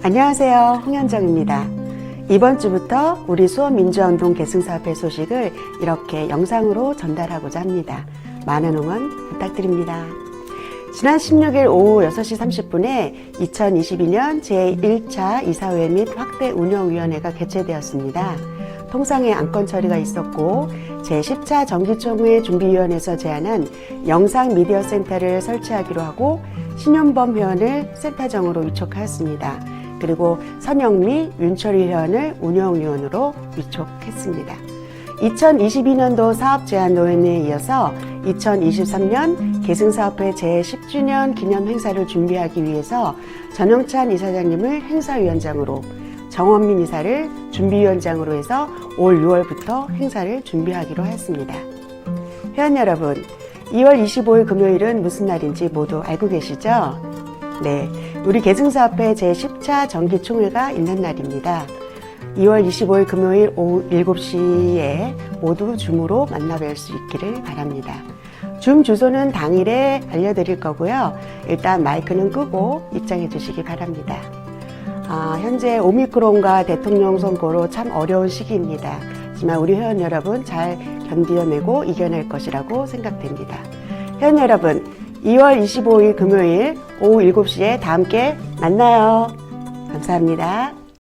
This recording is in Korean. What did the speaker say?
안녕하세요. 홍현정입니다. 이번 주부터 우리 수원민주화운동 계승사업회 소식을 이렇게 영상으로 전달하고자 합니다. 많은 응원 부탁드립니다. 지난 16일 오후 6시 30분에 2022년 제1차 이사회 및 확대 운영위원회가 개최되었습니다. 통상의 안건 처리가 있었고 제10차 정기총회 준비위원회에서 제안한 영상 미디어 센터를 설치하기로 하고 신윤범 회원을 센터장으로 위촉하였습니다. 그리고 선영미, 윤철희 회원을 운영위원으로 위촉했습니다. 2022년도 사업제한 노인회에 이어서 2023년 계승사업회 제10주년 기념 행사를 준비하기 위해서 전영찬 이사장님을 행사위원장으로 정원민 이사를 준비위원장으로 해서 올 6월부터 행사를 준비하기로 했습니다. 회원 여러분, 2월 25일 금요일은 무슨 날인지 모두 알고 계시죠? 네, 우리 계승사업회 제10차 정기총회가 있는 날입니다. 2월 25일 금요일 오후 7시에 모두 줌으로 만나뵐 수 있기를 바랍니다. 줌 주소는 당일에 알려드릴 거고요. 일단 마이크는 끄고 입장해 주시기 바랍니다. 아, 현재 오미크론과 대통령 선거로 참 어려운 시기입니다. 하지만 우리 회원 여러분 잘 견디어내고 이겨낼 것이라고 생각됩니다. 회원 여러분, 2월 25일 금요일 오후 7시에 다 함께 만나요. 감사합니다.